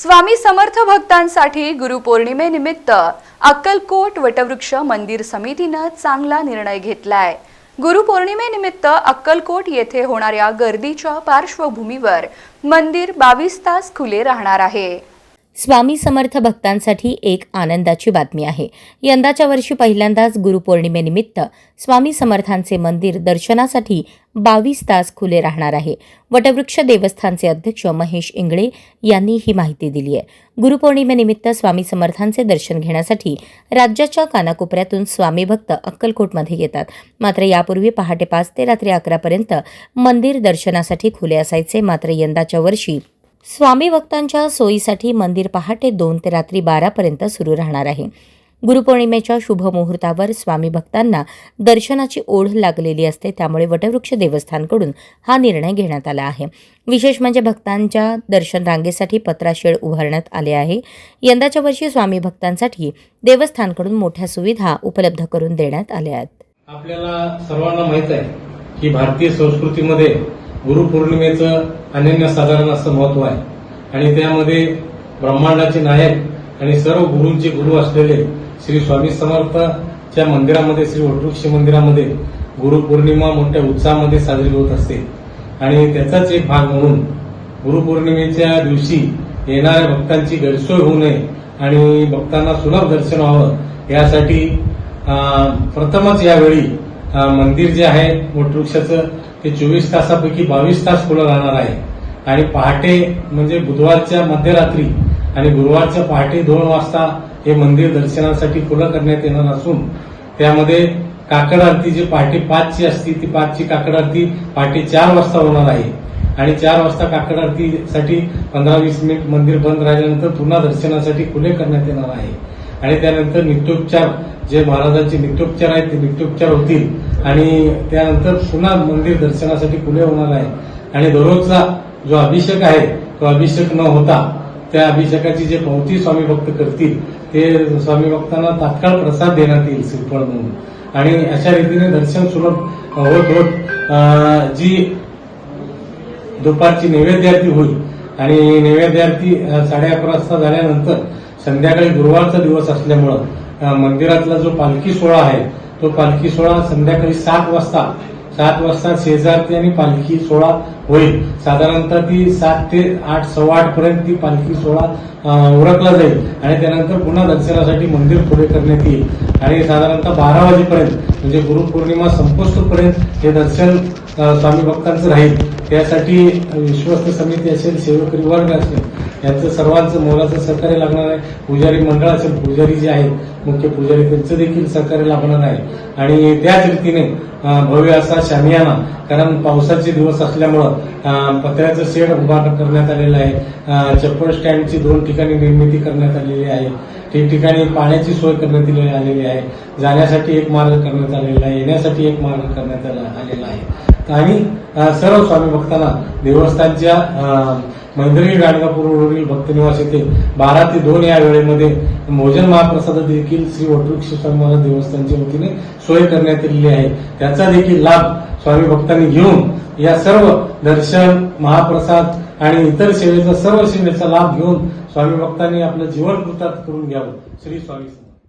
स्वामी समर्थ भक्तांसाठी गुरुपौर्णिमेनिमित्त अक्कलकोट वटवृक्ष मंदिर समितीनं चांगला निर्णय घेतलाय. गुरुपौर्णिमेनिमित्त अक्कलकोट येथे होणाऱ्या गर्दीच्या पार्श्वभूमीवर मंदिर बावीस तास खुले राहणार आहे. स्वामी समर्थ भक्तांसाठी एक आनंदाची बातमी आहे. यंदाच्या वर्षी पहिल्यांदाच गुरुपौर्णिमेनिमित्त स्वामी समर्थांचे मंदिर दर्शनासाठी बावीस तास खुले राहणार आहे. वटवृक्ष देवस्थानचे अध्यक्ष महेश इंगळे यांनी ही माहिती दिली आहे. गुरुपौर्णिमेनिमित्त स्वामी समर्थांचे दर्शन घेण्यासाठी राज्याच्या कानाकोपऱ्यातून स्वामी भक्त अक्कलकोटमध्ये येतात. मात्र यापूर्वी पहाटे पाच ते रात्री अकरापर्यंत मंदिर दर्शनासाठी खुले असायचे. मात्र यंदाच्या वर्षी स्वामी भक्तांच्या सोयीसाठी मंदिर पहाटे दोन ते रात्री बारापर्यंत सुरू राहणार आहे. गुरुपौर्णिमेच्या शुभमुहूर्तावर स्वामी भक्तांना दर्शनाची ओढ लागलेली असते त्यामुळे वटवृक्ष देवस्थानकडून हा निर्णय घेण्यात आला आहे. विशेष म्हणजे भक्तांच्या दर्शन रांगेसाठी पत्राशेड उभारण्यात आले आहे. यंदाच्या वर्षी स्वामी भक्तांसाठी देवस्थानकडून मोठ्या सुविधा उपलब्ध करून देण्यात आल्या आहेत. आपल्याला सर्वांना माहीत आहे की भारतीय संस्कृतीमध्ये गुरुपौर्णिमेचं अनन्यसाधारण असं महत्त्व आहे. आणि त्यामध्ये ब्रह्मांडाचे नायक आणि सर्व गुरूंचे गुरु असलेले श्री स्वामी समर्थच्या मंदिरामध्ये श्री वटवृक्ष मंदिरामध्ये गुरुपौर्णिमा मोठ्या उत्साहामध्ये साजरी होत असते. आणि त्याचाच एक भाग म्हणून गुरुपौर्णिमेच्या दिवशी येणाऱ्या भक्तांची गैरसोय होऊ नये आणि भक्तांना सुलभ दर्शन व्हावं यासाठी प्रथमच यावेळी मंदिर जे आहे वटवृक्षाचं ते चोवीस तासापैकी बावीस तास खुलं राहणार आहे. आणि पहाटे म्हणजे बुधवारच्या मध्यरात्री आणि गुरुवारच्या पहाटे दोन वाजता हे मंदिर दर्शनासाठी खुलं करण्यात येणार असून त्यामध्ये काकड आरती जी पहाटे पाचची असती ती पाचची काकड आरती पहाटे चार वाजता होणार आहे. आणि चार वाजता काकड आरतीसाठी पंधरा वीस मिनिट मंदिर बंद राहिल्यानंतर पुन्हा दर्शनासाठी खुले करण्यात येणार आहे. आणि त्यानंतर नित्योपचार जे महाराजांचे नित्योपचार आहेत ते नित्योपचार होतील. आणि त्यानंतर पुन्हा मंदिर दर्शनासाठी खुले होणार आहे. आणि दररोजचा जो अभिषेक आहे तो अभिषेक न होता त्या अभिषेकाची जे पावती स्वामी भक्त करतील ते स्वामी भक्तांना तात्काळ प्रसाद देण्यात येईल श्रीफळ म्हणून. आणि अशा रीतीने दर्शन सुलभ होत होत जी दुपारची नैवेद्यार्थी होईल. आणि नैवेद्यार्थी साडे अकरा वाजता झाल्यानंतर संध्याकाळी गुरुवारचा दिवस असल्यामुळं मंदिरातला जो पालखी सोहळा आहे तो पालखी सोहळा संध्याकाळी सात वाजता सात वाजता शेजारती आणि पालखी सोहळा होईल. साधारणतः ती सात ते आठ सव्वा आठ पर्यंत ती पालखी सोहळा ओळखला उरकला जाईल. आणि त्यानंतर पुन्हा दर्शनासाठी मंदिर पुढे करण्यात येईल. आणि साधारणतः बारा वाजेपर्यंत म्हणजे गुरुपौर्णिमा संपोस्तपर्यंत हे दर्शन स्वामी भक्तांचं राहील. त्यासाठी विश्वस्त समिती असेल सेवकरी वर्ग असेल यांचं सर्वांचं मोलाचं सहकार्य लागणार आहे. पुजारी मंडळ असेल पुजारी जे आहेत मुख्य पुजारी त्यांचं देखील सहकार्य लागणार आहे. आणि त्याच रीतीने भव्य असा शामियाना. कारण पावसाचे दिवस असल्यामुळं पत्र्याचं शेड उभा करण्यात आलेलं आहे. चप्पल स्टँडची दोन ठिकाणी निर्मिती करण्यात आलेली आहे. ठिकठिकाणी पाण्याची सोय करण्यात आलेली- आहे. जाण्यासाठी एक मार्ग करण्यात आलेला आहे. येण्यासाठी एक मार्ग करण्यात आलेला आहे. आणि सर्व स्वामी भक्तांना देवस्थानच्या अ, मैंद्रगी भक्त भक्तनिवास येथे बारा ते दोन या वेळेमध्ये भोजन महाप्रसाद देखील श्री वटवृक्ष स्वामी महाराज देवस्थानच्या वतीने सोय करण्यात आलेली आहे. याचा देखील लाभ स्वामी भक्तांनी घेऊन या सर्व दर्शन महाप्रसाद आणि इतर सेवेचा सर्व सेवेचा लाभ घेऊन स्वामी भक्तांनी आपलं जीवन कृतार्थ करून घ्यावं. श्री स्वामी